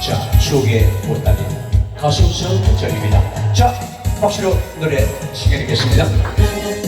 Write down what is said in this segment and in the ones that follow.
자, 추억의 보따리 가수 정정입니다. 자, 박수로 노래 시작하겠습니다.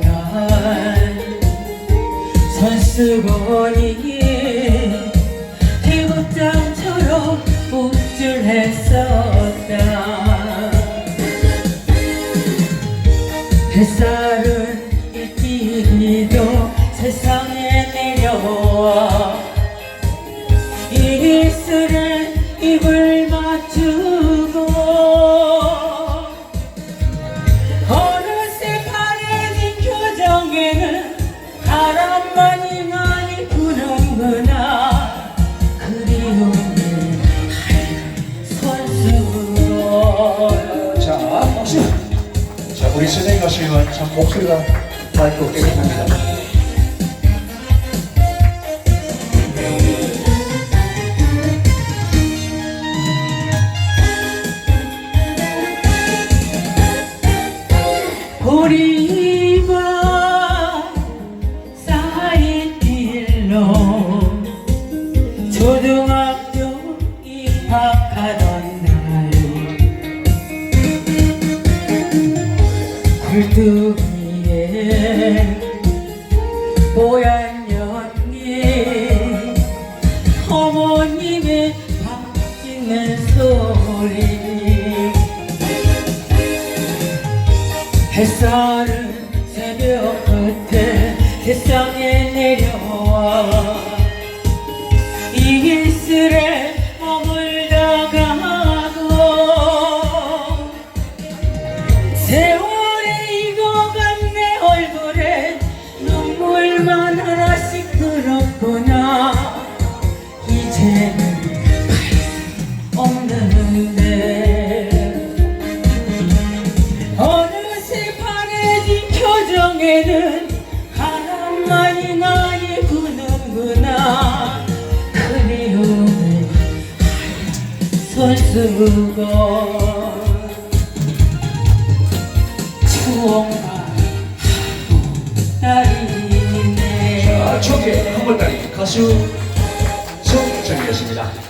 난 손수건이 대극장처럼 우쭐했었다. 햇살은 일기도 세상에 내려와. 이슬에 입을 자, 우리 선생님 가수님은 참 목소리가 맑고 깨끗합니다. 보리가 쌓인 길로 초등 굴뚝 위에 뽀얀 연기 어머님의 밥 짓는 소리. 햇살은 새벽 끝에 세상에 내려와. 이슬에 표정에는 바람만이 많이 부는구나 그리움을 손수건 추억만 날이네 자, 추억의 한벌다리 가수 정정이었습니다.